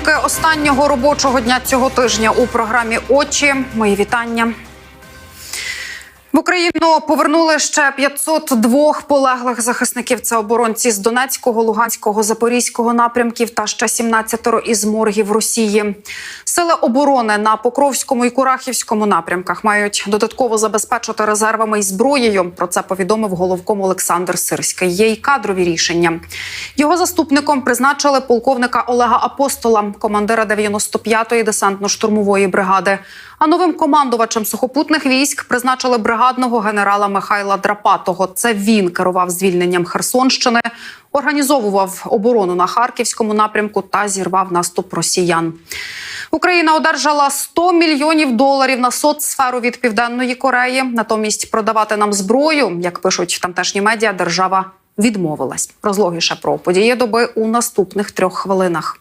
Підсумки останнього робочого дня цього тижня у програмі Очі. Мої вітання. В Україну повернули ще 502 полеглих захисників. Це оборонці з Донецького, Луганського, Запорізького напрямків та ще 17 із моргів Росії. Сили оборони на Покровському і Курахівському напрямках мають додатково забезпечити резервами і зброєю. Про це повідомив головком Олександр Сирський. Є й кадрові рішення. Його заступником призначили полковника Олега Апостола, командира 95-ї десантно-штурмової бригади. А новим командувачем сухопутних військ призначили бригадного генерала Михайла Драпатого. Це він керував звільненням Херсонщини, організовував оборону на харківському напрямку та зірвав наступ росіян. Україна одержала 100 мільйонів доларів на соцсферу від південної Кореї. Натомість продавати нам зброю, як пишуть тамтешні медіа, держава відмовилась. Розлогіше про події доби у наступних трьох хвилинах.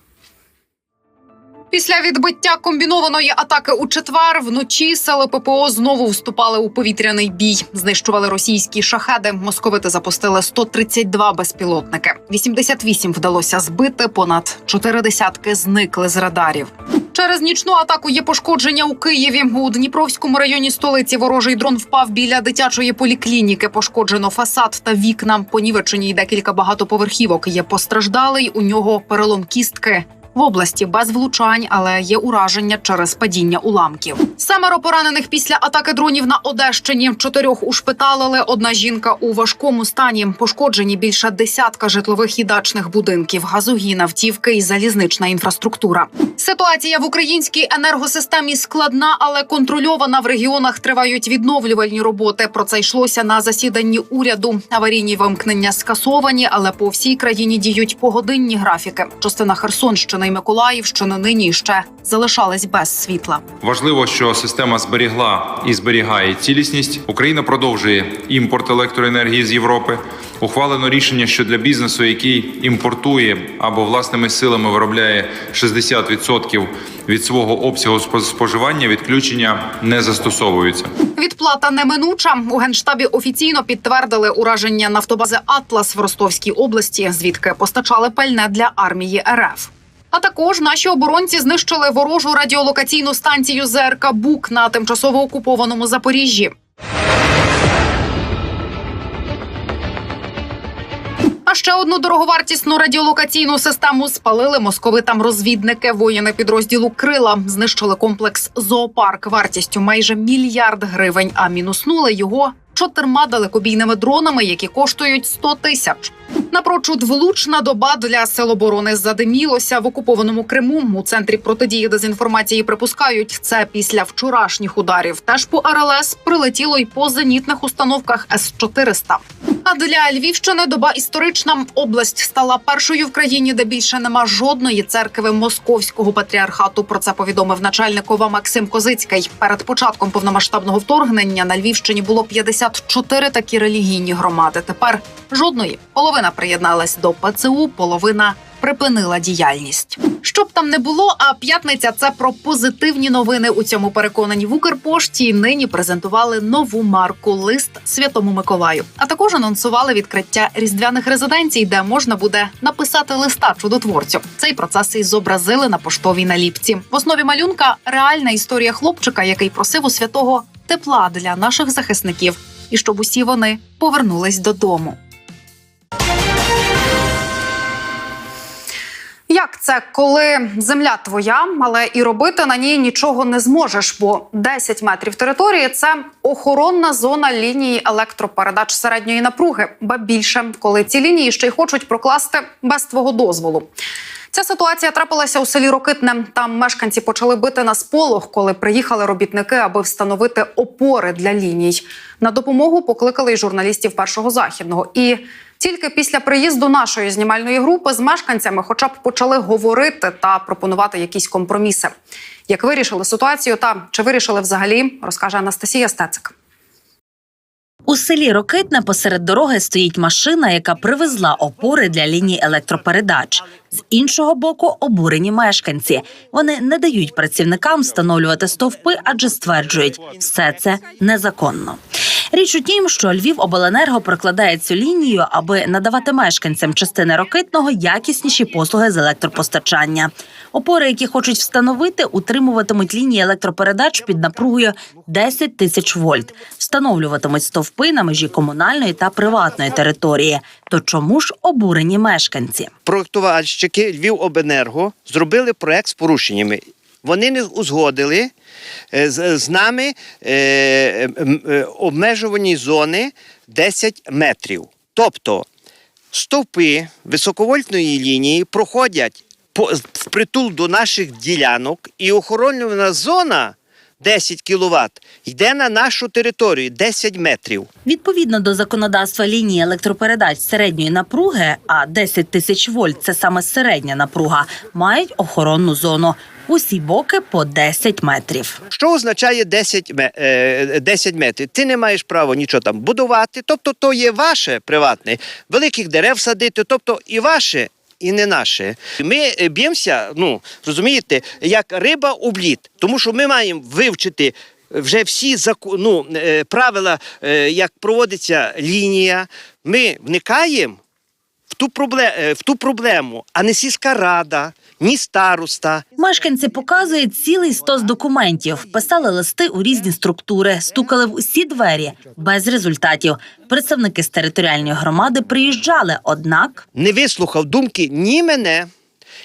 Після відбиття комбінованої атаки у четвер вночі сили ППО знову вступали у повітряний бій. Знищували російські шахеди. Московити запустили 132 безпілотники. 88 вдалося збити. Понад чотири десятки зникли з радарів. Через нічну атаку є пошкодження у Києві. У Дніпровському районі столиці ворожий дрон впав біля дитячої поліклініки. Пошкоджено фасад та вікна. Понівечені й декілька багатоповерхівок. Є постраждалий. У нього перелом кістки. В області без влучань, але є ураження через падіння уламків. Семеро поранених після атаки дронів на Одещині. Чотирьох ушпиталили. Одна жінка у важкому стані. Пошкоджені більше десятка житлових і дачних будинків, газогін, автівки і залізнична інфраструктура. Ситуація в українській енергосистемі складна, але контрольована. В регіонах тривають відновлювальні роботи. Про це йшлося на засіданні уряду. Аварійні вимкнення скасовані, але по всій країні діють погодинні графіки. Частина Херсонщини і Миколаївщини нині ще залишались без світла. Важливо, що система зберігла і зберігає цілісність. Україна продовжує імпорт електроенергії з Європи. Ухвалено рішення, що для бізнесу, який імпортує або власними силами виробляє 60% від свого обсягу спо- споживання, відключення не застосовуються. Відплата неминуча. У генштабі офіційно підтвердили ураження нафтобази Атлас в Ростовській області, звідки постачали пальне для армії РФ. А також наші оборонці знищили ворожу радіолокаційну станцію ЗРК Бук на тимчасово окупованому Запоріжжі. А ще одну дороговартісну радіолокаційну систему спалили московитам розвідники. Воїни підрозділу Крила знищили комплекс зоопарк вартістю майже мільярд гривень, а мінуснули його чотирма далекобійними дронами, які коштують 100 тисяч. Напрочуд влучна доба для сил оборони задимілося в окупованому Криму. У центрі протидії дезінформації припускають це після вчорашніх ударів. Теж по РЛС прилетіло й по зенітних установках С 400 А для Львівщини доба історична область стала першою в країні, де більше нема жодної церкви московського патріархату. Про це повідомив начальник ОВА Максим Козицький. Перед початком повномасштабного вторгнення на Львівщині було 54 такі релігійні громади. Тепер жодної половина приєдналась до ПЦУ, половина припинила діяльність. Щоб там не було, а п'ятниця це про позитивні новини. У цьому переконані в Укрпошті нині презентували нову марку Лист Святому Миколаю. А також анонсували відкриття різдвяних резиденцій, де можна буде написати листа чудотворцю. Цей процес і зобразили на поштовій наліпці. В основі малюнка реальна історія хлопчика, який просив у святого тепла для наших захисників, і щоб усі вони повернулись додому. Як це, коли земля твоя, але і робити на ній нічого не зможеш? Бо 10 метрів території це охоронна зона лінії електропередач середньої напруги, ба більше, коли ці лінії ще й хочуть прокласти без твого дозволу. Ця ситуація трапилася у селі Рокитне. Там мешканці почали бити на сполох, коли приїхали робітники, аби встановити опори для ліній. На допомогу покликали й журналістів першого західного. І тільки після приїзду нашої знімальної групи з мешканцями, хоча б почали говорити та пропонувати якісь компроміси. Як вирішили ситуацію, та чи вирішили взагалі, розкаже Анастасія Стецик. У селі Рокитне посеред дороги стоїть машина, яка привезла опори для ліній електропередач. З іншого боку, обурені мешканці. Вони не дають працівникам встановлювати стовпи, адже стверджують, все це незаконно. Річ у тім, що Львівобленерго прокладає цю лінію, аби надавати мешканцям частини рокитного якісніші послуги з електропостачання. Опори, які хочуть встановити, утримуватимуть лінії електропередач під напругою 10 тисяч вольт, встановлюватимуть стовпи на межі комунальної та приватної території. То чому ж обурені мешканці? проектувальщики Львівобенерго зробили проект з порушеннями. Вони не узгодили е, з, нами е, е, обмежувані зони 10 метрів. Тобто стовпи високовольтної лінії проходять впритул до наших ділянок, і охоронювана зона 10 кВт йде на нашу територію 10 метрів. Відповідно до законодавства лінії електропередач середньої напруги, а 10 тисяч вольт це саме середня напруга, мають охоронну зону. Усі боки по 10 метрів. Що означає 10, ме- е, 10 метрів? Ти не маєш права нічого там будувати, тобто то є ваше приватне, великих дерев садити, тобто і ваше. І не наше. Ми е, б'ємося, ну розумієте, як риба у блід, тому що ми маємо вивчити вже всі ну, е, правила, е, як проводиться лінія. Ми вникаємо в ту, проблему, в ту проблему, а не сільська рада, ні староста, Мешканці показують цілий стос документів, писали листи у різні структури, стукали в усі двері без результатів. Представники з територіальної громади приїжджали, однак не вислухав думки ні мене,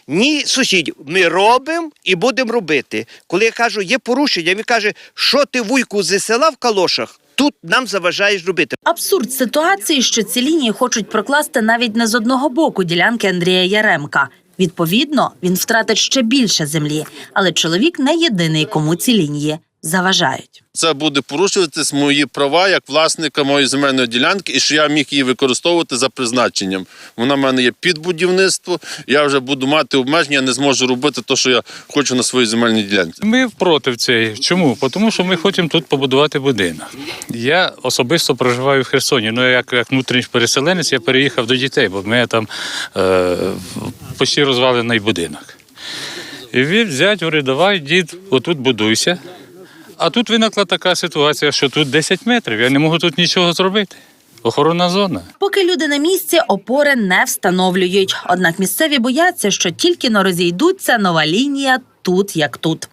ні сусідів. Ми робимо і будемо робити. Коли я кажу, є порушення, він каже, що ти вуйку зі села в калошах, тут нам заважаєш робити. абсурд ситуації, що ці лінії хочуть прокласти навіть не з одного боку ділянки Андрія Яремка. Відповідно, він втратить ще більше землі, але чоловік не єдиний, кому ці лінії заважають. Це буде порушуватись мої права як власника моєї земельної ділянки, і що я міг її використовувати за призначенням. Вона в мене є під будівництво. Я вже буду мати обмеження, не зможу робити те, що я хочу на своїй земельній ділянці. Ми проти цієї. Чому? Тому що ми хочемо тут побудувати будинок. Я особисто проживаю в Херсоні. Ну, як, як внутрішній переселенець, я переїхав до дітей, бо в мене там е, почти розвалений будинок. І він взять, говорить, давай, дід, отут будуйся. А тут виникла така ситуація, що тут 10 метрів, я не можу тут нічого зробити. Охоронна зона. Поки люди на місці опори не встановлюють. Однак місцеві бояться, що тільки но розійдуться нова лінія. Тут як тут.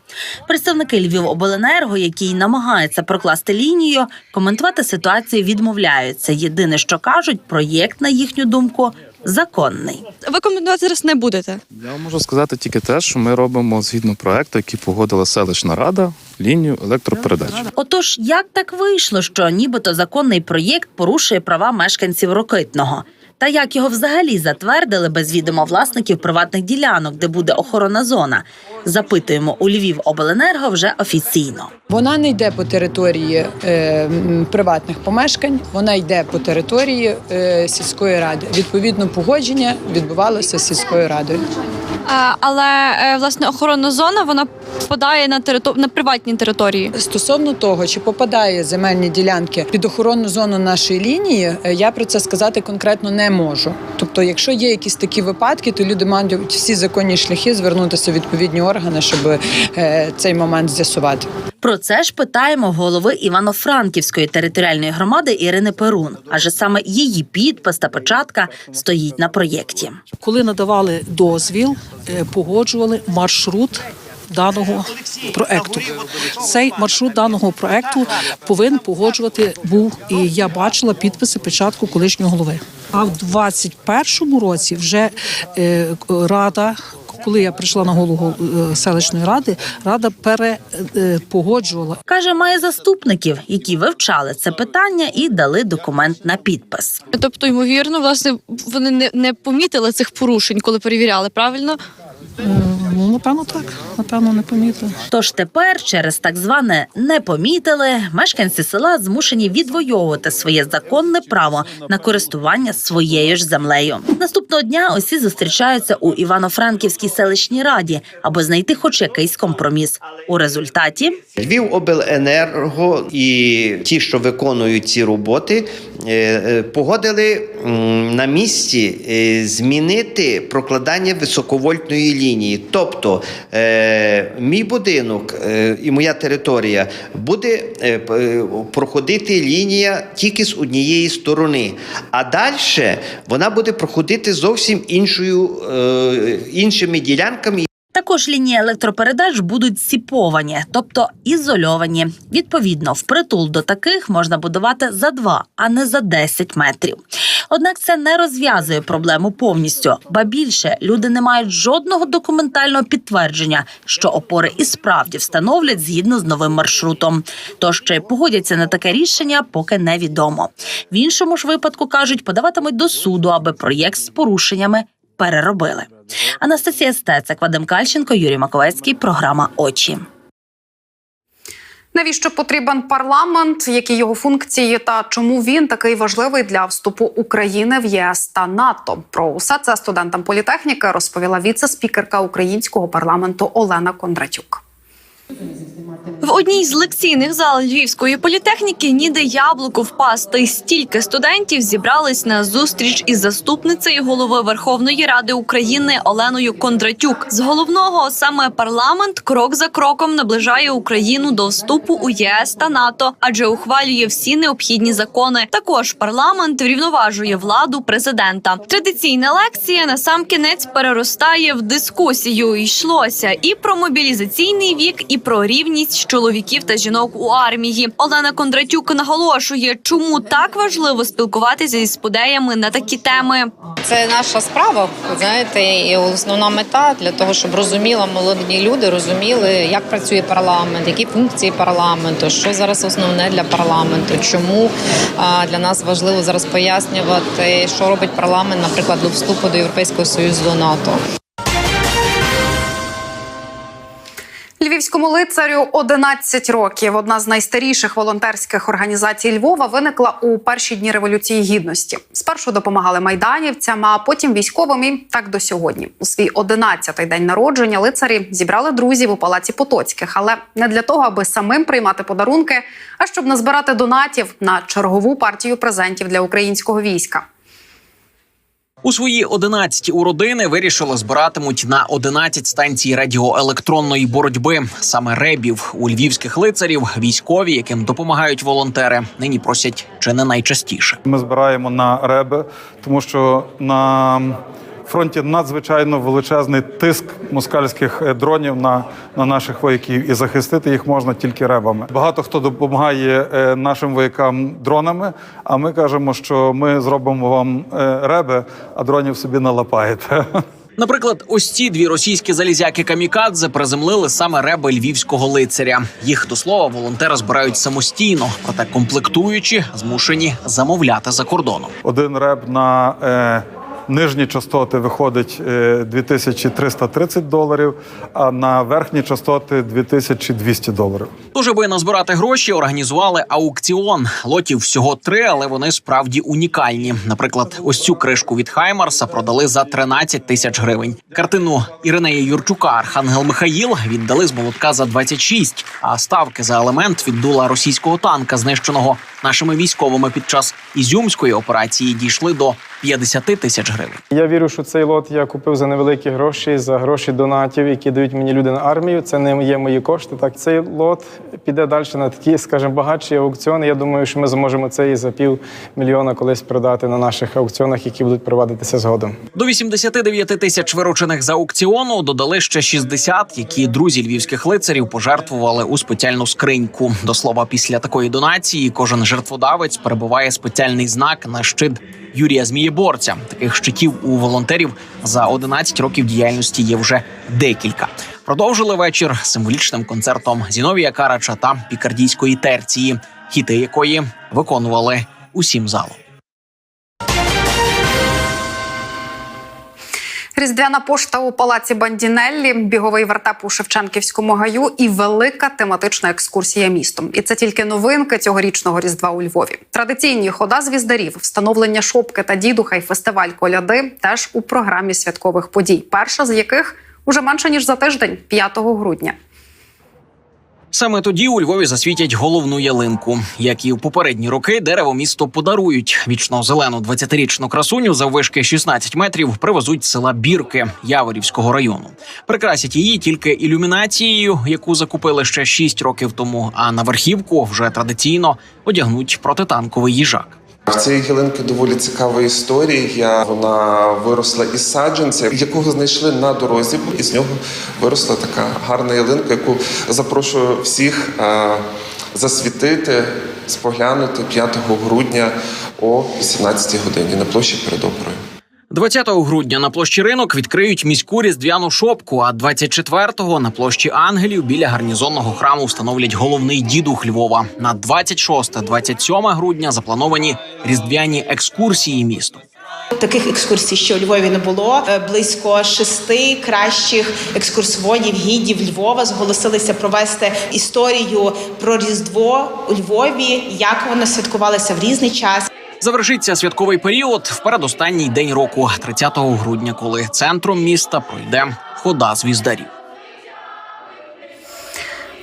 Представники Львівобленерго, які й намагаються прокласти лінію, коментувати ситуацію відмовляються. Єдине, що кажуть, проєкт, на їхню думку, законний. Ви коментувати зараз не будете. Я можу сказати тільки те, що ми робимо згідно проекту, який погодила селищна рада, лінію електропередач. Отож, як так вийшло, що нібито законний проєкт порушує права мешканців Рокитного? Та як його взагалі затвердили без відома власників приватних ділянок, де буде охорона зона? Запитуємо у Львів Обленерго вже офіційно. Вона не йде по території е, приватних помешкань, вона йде по території е, сільської ради. Відповідно, погодження відбувалося з сільською радою. А, але е, власне охоронна зона вона впадає на територ... на приватні території. Стосовно того, чи попадає земельні ділянки під охоронну зону нашої лінії, е, я про це сказати конкретно не можу. Тобто, якщо є якісь такі випадки, то люди мають всі законні шляхи звернутися в відповідні органи, щоб е, цей момент з'ясувати. Про це ж питаємо голови Івано-Франківської територіальної громади Ірини Перун. Адже саме її підпис та печатка стоїть на проєкті. коли надавали дозвіл, е, погоджували маршрут. Даного проекту цей маршрут даного проекту повинен погоджувати був і я бачила підписи печатку колишнього голови. А в 21-му році вже е, рада, коли я прийшла на голову е, селищної ради, рада перепогоджувала Каже, має заступників, які вивчали це питання і дали документ на підпис. Тобто, ймовірно, власне, вони не, не помітили цих порушень, коли перевіряли, правильно? Ну напевно так, напевно, не помітили. Тож тепер, через так зване не помітили, мешканці села змушені відвоювати своє законне право на користування своєю ж землею. Наступного дня усі зустрічаються у Івано-Франківській селищній раді, аби знайти хоч якийсь компроміс. У результаті Львівобленерго і ті, що виконують ці роботи, е, е, погодили на місці е, змінити прокладання високовольтної лінії. Тобто е, мій будинок е, і моя територія буде е, е, проходити лінія тільки з однієї сторони, а далі вона буде проходити зовсім іншою, е, іншими ділянками. Також лінії електропередач будуть сіповані, тобто ізольовані. Відповідно, впритул до таких можна будувати за 2, а не за 10 метрів. Однак це не розв'язує проблему повністю, ба більше люди не мають жодного документального підтвердження, що опори і справді встановлять згідно з новим маршрутом. Тож чи погодяться на таке рішення, поки невідомо. В іншому ж випадку кажуть, подаватимуть до суду, аби проєкт з порушеннями переробили. Анастасія Стецик, Вадим Кальченко, Юрій Маковецький. Програма Очі. Навіщо потрібен парламент? Які його функції та чому він такий важливий для вступу України в ЄС та НАТО? Про усе це студентам політехніки розповіла віце-спікерка українського парламенту Олена Кондратюк. В одній з лекційних зал Львівської політехніки ніде яблуку впасти. Стільки студентів зібрались на зустріч із заступницею голови Верховної Ради України Оленою Кондратюк. З головного саме парламент крок за кроком наближає Україну до вступу у ЄС та НАТО, адже ухвалює всі необхідні закони. Також парламент врівноважує владу президента. Традиційна лекція на сам кінець переростає в дискусію. Йшлося і про мобілізаційний вік, і про рівність чоловіків та жінок у армії. Олена Кондратюк наголошує, чому так важливо спілкуватися із спудеями на такі теми. Це наша справа, знаєте, і основна мета для того, щоб розуміла молоді люди, розуміли, як працює парламент, які функції парламенту, що зараз основне для парламенту, чому для нас важливо зараз пояснювати, що робить парламент, наприклад, до вступу до Європейського союзу до НАТО. Львівському лицарю 11 років. Одна з найстаріших волонтерських організацій Львова виникла у перші дні революції гідності. Спершу допомагали майданівцям, а потім військовим і так до сьогодні. У свій 11-й день народження лицарі зібрали друзів у палаці Потоцьких, але не для того, аби самим приймати подарунки, а щоб назбирати донатів на чергову партію презентів для українського війська. У свої 11 у родини вирішили збиратимуть на 11 станцій радіоелектронної боротьби. Саме ребів у львівських лицарів, військові, яким допомагають волонтери, нині просять чи не найчастіше. Ми збираємо на реби, тому що на фронті надзвичайно величезний тиск москальських е, дронів на, на наших вояків, і захистити їх можна тільки ребами. Багато хто допомагає е, нашим воякам дронами. А ми кажемо, що ми зробимо вам е, реби, а дронів собі налапаєте. Наприклад, ось ці дві російські залізяки камікадзе приземлили саме реби львівського лицаря. Їх до слова волонтери збирають самостійно, проте комплектуючі змушені замовляти за кордоном. Один реб на е, нижні частоти виходить е, 2330 доларів, а на верхні частоти 2200 доларів. Тож, аби назбирати гроші, організували аукціон. Лотів всього три, але вони справді унікальні. Наприклад, ось цю кришку від Хаймарса продали за 13 тисяч гривень. Картину Іринея Юрчука Архангел Михаїл віддали з молотка за 26, а ставки за елемент від дула російського танка, знищеного нашими військовими під час ізюмської операції, дійшли до 50 тисяч гривень. Я вірю, що цей лот я купив за невеликі гроші, за гроші донатів, які дають мені люди на армію. Це не є мої кошти. Так цей лот піде далі на такі, скажімо, багатші аукціони. Я думаю, що ми зможемо цей за пів мільйона колись продати на наших аукціонах, які будуть проводитися згодом. До 89 тисяч виручених за аукціону додали ще 60, які друзі львівських лицарів пожертвували у спеціальну скриньку. До слова, після такої донації кожен жертводавець перебуває спеціальний знак на щит Юрія Змієборця. Таких щитів у волонтерів за 11 років діяльності є вже декілька. Продовжили вечір символічним концертом Зіновія Карача та пікардійської терції, хіти якої виконували усім залом. Різдвяна пошта у палаці Бандінеллі, біговий вертеп у Шевченківському гаю і велика тематична екскурсія містом. І це тільки новинки цьогорічного різдва у Львові. Традиційні хода звіздарів, встановлення шопки та дідуха й фестиваль коляди теж у програмі святкових подій. Перша з яких уже менше ніж за тиждень, 5 грудня. Саме тоді у Львові засвітять головну ялинку. Як і в попередні роки, дерево місто подарують. Вічно зелену 20-річну красуню заввишки 16 метрів привезуть з села Бірки Яворівського району. Прикрасять її тільки ілюмінацією, яку закупили ще 6 років тому. А на верхівку вже традиційно одягнуть протитанковий їжак. В цієї ялинки доволі цікава історія. Вона виросла із саджанця, якого знайшли на дорозі, і з нього виросла така гарна ялинка, яку запрошую всіх е, засвітити, споглянути 5 грудня о 18 годині на площі перед оперою. 20 грудня на площі ринок відкриють міську різдвяну шопку. А 24-го на площі ангелів біля гарнізонного храму встановлять головний дідух Львова. На 26-27 грудня заплановані різдвяні екскурсії містом. Таких екскурсій ще у Львові не було. Е, Близько шести кращих екскурсоводів, гідів Львова зголосилися провести історію про Різдво у Львові, як воно святкувалося в різний час. Завершиться святковий період в передостанній день року, 30 грудня, коли центром міста пройде хода звіздарів.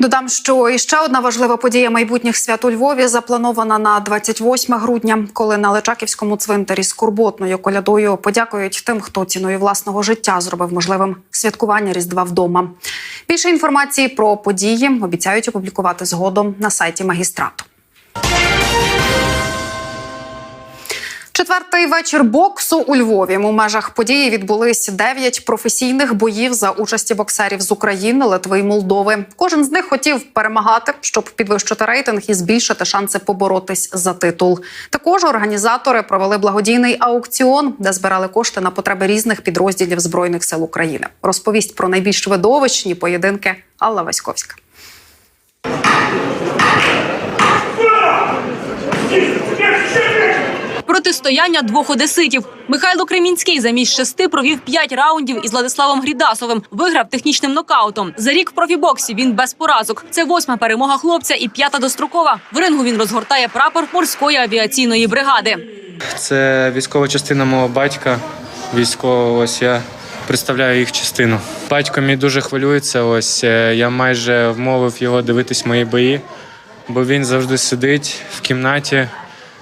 Додам, що іще одна важлива подія майбутніх свят у Львові запланована на 28 грудня, коли на Личаківському цвинтарі з скорботною колядою подякують тим, хто ціною власного життя зробив можливим святкування Різдва вдома. Більше інформації про події обіцяють опублікувати згодом на сайті магістрату. Четвертий вечір боксу у Львові. У межах події відбулись дев'ять професійних боїв за участі боксерів з України, Литви й Молдови. Кожен з них хотів перемагати, щоб підвищити рейтинг і збільшити шанси поборотись за титул. Також організатори провели благодійний аукціон, де збирали кошти на потреби різних підрозділів збройних сил України. Розповість про найбільш видовищні поєдинки Алла Васьковська. Протистояння двох одеситів. Михайло Кремінський замість шести провів п'ять раундів із Владиславом Грідасовим. Виграв технічним нокаутом. За рік в профібоксі він без поразок. Це восьма перемога хлопця і п'ята дострокова. В рингу він розгортає прапор морської авіаційної бригади. Це військова частина мого батька. Військово, ось я представляю їх частину. Батько мій дуже хвилюється. Ось е, я майже вмовив його дивитись мої бої, бо він завжди сидить в кімнаті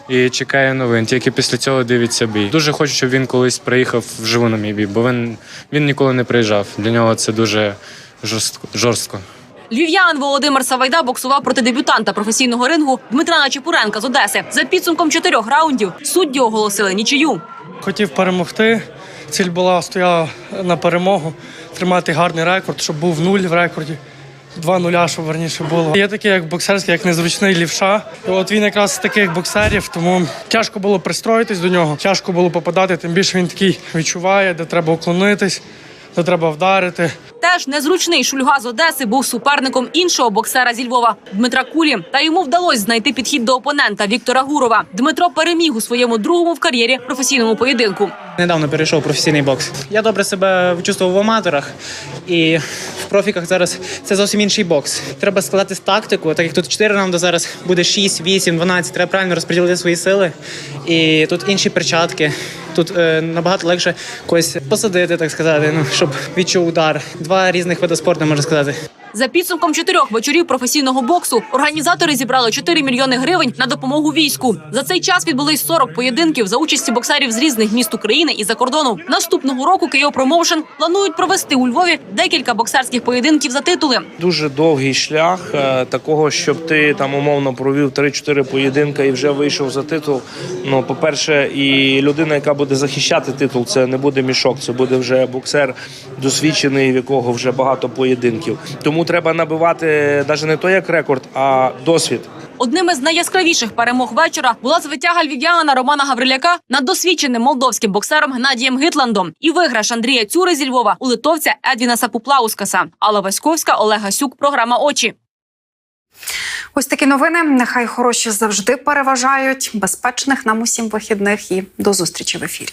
і чекає новин. Тільки після цього дивиться бій. Дуже хочу, щоб він колись приїхав вживу на мій бій, бо він, він ніколи не приїжджав. Для нього це дуже жорстко. жорстко. Львів'ян Володимир Савайда боксував проти дебютанта професійного рингу Дмитра Начепуренка з Одеси. За підсумком чотирьох раундів судді оголосили нічию. Хотів перемогти. Ціль була стояла на перемогу, тримати гарний рекорд, щоб був нуль в рекорді. Два нуля, щоб верніше було. Є такий, як боксерський, як незручний лівша. От він якраз з таких боксерів, тому тяжко було пристроїтись до нього, тяжко було попадати, тим більше він такий відчуває, де треба уклонитись, де треба вдарити. Теж незручний шульга з Одеси був суперником іншого боксера зі Львова Дмитра Кулі. Та йому вдалося знайти підхід до опонента Віктора Гурова. Дмитро переміг у своєму другому в кар'єрі професійному поєдинку. Недавно перейшов професійний бокс. Я добре себе чувствував в аматорах, і в профіках зараз це зовсім інший бокс. Треба складати тактику, так як тут 4 раунди, зараз буде 6, 8, 12. Треба правильно розподілити свої сили. І тут інші перчатки. Тут е, набагато легше когось посадити, так сказати, ну щоб відчув удар. Два різних види спорту можна сказати. За підсумком чотирьох вечорів професійного боксу організатори зібрали 4 мільйони гривень на допомогу війську. За цей час відбулись 40 поєдинків за участі боксерів з різних міст України і за кордону. Наступного року Київ Промоушен планують провести у Львові декілька боксерських поєдинків за титули. Дуже довгий шлях е, такого, щоб ти там умовно провів 3-4 поєдинка і вже вийшов за титул. Ну, по-перше, і людина, яка буде захищати титул, це не буде мішок, це буде вже боксер досвідчений, в якого вже багато поєдинків. Тому треба набивати навіть не то як рекорд, а досвід. Одним із найяскравіших перемог вечора була звитяга львів'янина Романа Гавриляка над досвідченим молдовським боксером Гнадієм Гитландом і виграш Андрія Цюри зі Львова у литовця Едвіна Сапуплаускаса. Алла Васьковська, Олег Гасюк. Програма Очі. Ось такі новини. Нехай хороші завжди переважають. Безпечних нам усім вихідних і до зустрічі в ефірі.